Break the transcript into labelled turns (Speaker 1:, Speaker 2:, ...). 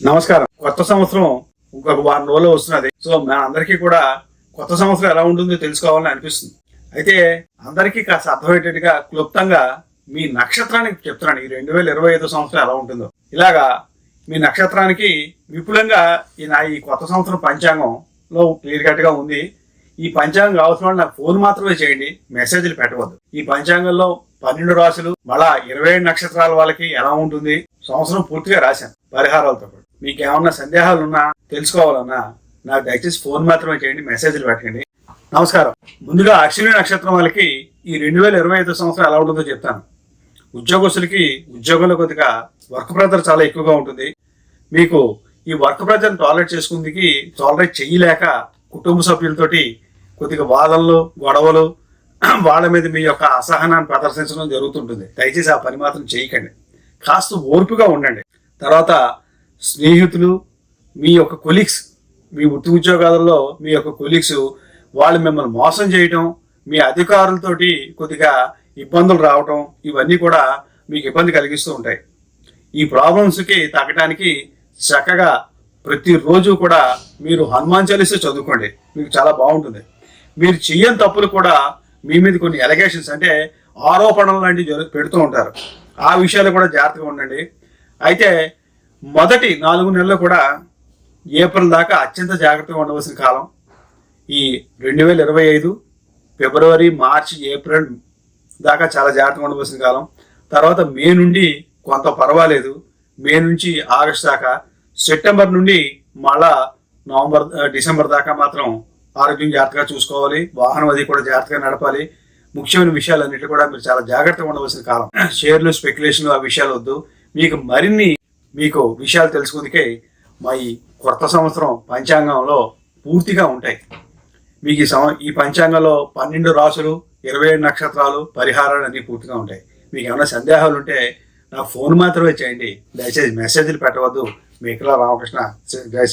Speaker 1: నమస్కారం. కొత్త సంవత్సరం ఇంకొక వారం రోజులు వస్తున్నది. సో మన అందరికీ కూడా కొత్త సంవత్సరం ఎలా ఉంటుందో తెలుసుకోవాలని అనిపిస్తుంది. అయితే అందరికీ కాస్త అర్థమయ్యేటట్టుగా క్లుప్తంగా మీ నక్షత్రానికి చెప్తున్నాను. ఈ రెండు వేల ఇరవై ఐదు సంవత్సరం ఎలా ఉంటుందో. ఇలాగా మీ నక్షత్రానికి విపులంగా ఈ నా ఈ కొత్త సంవత్సరం పంచాంగంలో క్లియర్ కట్గా ఉంది. ఈ పంచాంగం కావాల్సిన వాళ్ళు నాకు ఫోన్ మాత్రమే చేయండి. మెసేజ్లు పెట్టవద్దు. ఈ పంచాంగంలో పన్నెండు రాశులు మళ్ళా ఇరవై ఏడు నక్షత్రాల వాళ్ళకి ఎలా ఉంటుంది? సంవత్సరం పూర్తిగా రాశాను. పరిహారాలతో పాటు. మీకు ఏమన్నా సందేహాలు ఉన్నా తెలుసుకోవాలన్నా నాకు దయచేసి ఫోన్ మాత్రమే చేయండి మెసేజ్లు పెట్టండి. నమస్కారం. ముందుగా అశ్విని నక్షత్రం వాళ్ళకి ఈ రెండు వేల ఇరవై ఐదు సంవత్సరం ఎలా ఉంటుందో చెప్తాను. ఉద్యోగస్తులకి ఉద్యోగంలో కొద్దిగా వర్క్ ప్రెజర్ చాలా ఎక్కువగా ఉంటుంది. మీకు ఈ వర్క్ ప్రెజర్ టాలరేట్ చేసుకుందికి టాలరేట్ చేయలేక కుటుంబ సభ్యులతోటి కొద్దిగా వాదనలు గొడవలు వాళ్ళ మీద మీ యొక్క అసహనాన్ని ప్రదర్శించడం జరుగుతుంటుంది. దయచేసి ఆ పని మాత్రం చేయకండి. కాస్త ఓర్పుగా ఉండండి. తర్వాత స్నేహితులు మీ యొక్క కొలీగ్స్ మీ వృత్తి ఉద్యోగాలలో మీ యొక్క కొలీగ్స్ వాళ్ళు మిమ్మల్ని మోసం చేయటం మీ అధికారులతోటి కొద్దిగా ఇబ్బందులు రావటం ఇవన్నీ కూడా మీకు ఇబ్బంది కలిగిస్తూ ఉంటాయి. ఈ ప్రాబ్లమ్స్కి తగ్గడానికి చక్కగా ప్రతిరోజు కూడా మీరు హనుమాన్ చాలీసా చదువుకోండి. మీకు చాలా బాగుంటుంది. మీరు చెయ్యని తప్పులు కూడా మీ మీద కొన్ని ఎలిగేషన్స్ అంటే ఆరోపణలు లాంటివి పెడుతూ ఉంటారు. ఆ విషయాలు కూడా జాగ్రత్తగా ఉండండి. అయితే మొదటి నాలుగు నెలలు కూడా ఏప్రిల్ దాకా అత్యంత జాగ్రత్తగా ఉండవలసిన కాలం. ఈ రెండు వేల ఇరవై ఐదు ఫిబ్రవరి మార్చి ఏప్రిల్ దాకా చాలా జాగ్రత్తగా ఉండవలసిన కాలం. తర్వాత మే నుండి కొంత పర్వాలేదు. మే నుంచి ఆగస్ట్ దాకా. సెప్టెంబర్ నుండి మళ్ళా నవంబర్ డిసెంబర్ దాకా మాత్రం ఆరోగ్యం జాగ్రత్తగా చూసుకోవాలి. వాహనం అది కూడా జాగ్రత్తగా నడపాలి. ముఖ్యమైన విషయాలన్నిటి కూడా మీరు చాలా జాగ్రత్తగా ఉండవలసిన కాలం. షేర్లు స్పెక్యులేషన్లు ఆ విషయాలు వద్దు. మీకు మరిన్ని మీకు విషయాలు తెలుసుకుందుకే మా ఈ కొత్త సంవత్సరం పంచాంగంలో పూర్తిగా ఉంటాయి. మీకు ఈ సంవ ఈ పంచాంగంలో పన్నెండు రాసులు ఇరవై ఏడు నక్షత్రాలు పరిహారాలు అన్నీ పూర్తిగా ఉంటాయి. మీకు ఏమైనా సందేహాలు ఉంటే నాకు ఫోన్ మాత్రమే చేయండి. దయచేసి మెసేజ్లు పెట్టవద్దు. మీ ఇక్కడ రామకృష్ణ జయ